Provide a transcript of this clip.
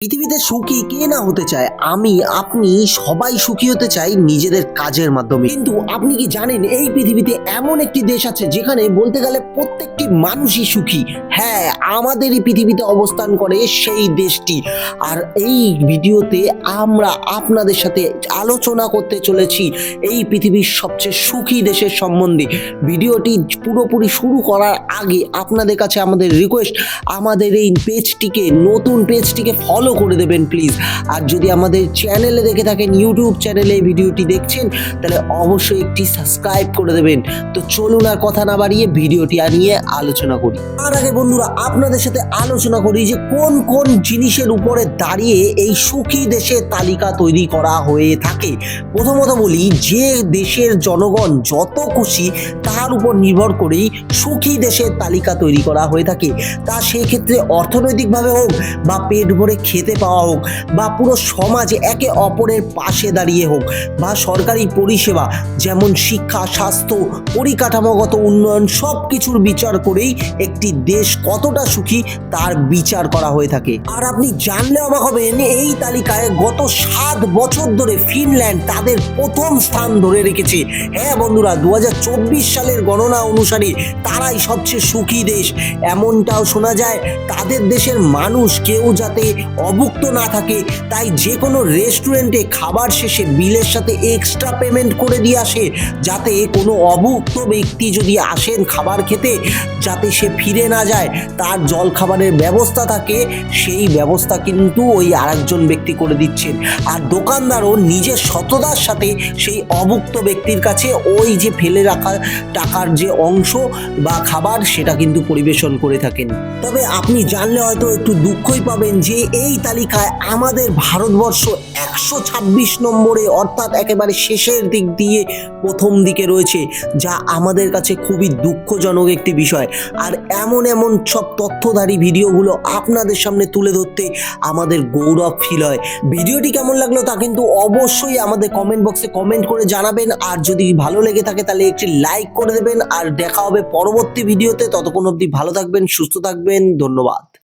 পৃথিবীতে সুখী কে না হতে চায়? আমি, আপনি সবাই সুখী হতে চাই নিজেদের কাজের মাধ্যমে। কিন্তু আপনি কি জানেন, এই পৃথিবীতে এমন একটি দেশ আছে যেখানে বলতে গেলে প্রত্যেকটি মানুষই সুখী? হ্যাঁ আমাদেরই পৃথিবীতে অবস্থান করে সেই দেশটি। আর এই ভিডিওতে আমরা আপনাদের সাথে আলোচনা করতে চলেছি এই পৃথিবীর সবচেয়ে সুখী দেশের সম্বন্ধে। ভিডিওটি পুরোপুরি শুরু করার আগে আপনাদের কাছে আমাদের রিকোয়েস্ট আমাদের এই পেজটিকে নতুন পেজটিকে ফলো করে দেবেন প্লিজ আর যদি আমাদের চ্যানেলে দেখে থাকেন ইউটিউব চ্যানেলে এই ভিডিওটি দেখছেন, তাহলে অবশ্যই একটি সাবস্ক্রাইব করে দেবেন। তো চলুন আর কথা না বাড়িয়ে ভিডিওটি নিয়ে আলোচনা করি। তার আগে বন্ধুরা, আপনাদের সাথে আলোচনা করি যে কোন কোন জিনিসের উপরে দাঁড়িয়ে এই সুখী দেশের তালিকা তৈরি করা হয়ে থাকে। প্রথমত বলি, যে দেশের জনগণ যত খুশি তার উপর নির্ভর করেই সুখী দেশের তালিকা তৈরি করা হয়ে থাকে। তা সেই ক্ষেত্রে অর্থনৈতিকভাবে হোক বা পেট ভরে খেতে পাওয়া হোক বা পুরো সমাজ একে অপরের পাশে দাঁড়িয়ে হোক বা সরকারি পরিষেবা যেমন শিক্ষা, স্বাস্থ্য, পরিকাঠামোগত উন্নয়ন সব কিছুর বিচার করেই একটি দেশ কতটা সুখী তার বিচার করা হয়ে থাকে। আর আপনি জানলে অবাক হবেন, এই তালিকায় গত সাত বছর ধরে ফিনল্যান্ড তাদের প্রথম স্থান ধরে রেখেছে। হ্যাঁ বন্ধুরা দু হাজার চব্বিশ সালের গণনা অনুসারে তারাই সবচেয়ে সুখী দেশ। এমনটাও শোনা যায়, তাদের দেশের মানুষ কেউ যাতে অভুক্ত না থাকে, তাই যে কোনো রেস্টুরেন্টে খাবার শেষে বিলের সাথে এক্সট্রা পেমেন্ট করে দিয়ে আসে, যাতে কোনো অভুক্ত ব্যক্তি যদি আসেন খাবার খেতে, যাতে সে ফিরে না যায়, তার জল খাবারের ব্যবস্থা থাকে, সেই ব্যবস্থা কিন্তু ওই আরেকজন ব্যক্তি করে দিচ্ছেন। আর দোকানদারও নিজের সততার সাথে সেই অভুক্ত ব্যক্তির কাছে ওই যে ফেলে রাখা টাকার যে অংশ বা খাবার, সেটা কিন্তু পরিবেশন করে থাকেন। তবে আপনি জানলে হয়তো একটু দুঃখই পাবেন যে এই তালিকায় আমাদের ভারতবর্ষ একশো ছাব্বিশ নম্বরে, অর্থাৎ একেবারে শেষের দিক দিয়ে প্রথম দিকে রয়েছে, যা আমাদের কাছে খুবই দুঃখজনক একটি বিষয়। আর এমন এমন সব তথ্যধারী ভিডিওগুলো আপনাদের সামনে তুলে ধরতে আমাদের গৌরব ফিল হয়। ভিডিওটি কেমন লাগল তা কিন্তু অবশ্যই আমাদের কমেন্ট বক্সে কমেন্ট করে জানাবেন। আর যদি ভালো লেগে থাকে তাহলে একটি লাইক করে দেবেন। আর দেখা হবে পরবর্তী ভিডিওতে। ততক্ষণ অবধি ভালো থাকবেন, সুস্থ থাকবেন। ধন্যবাদ।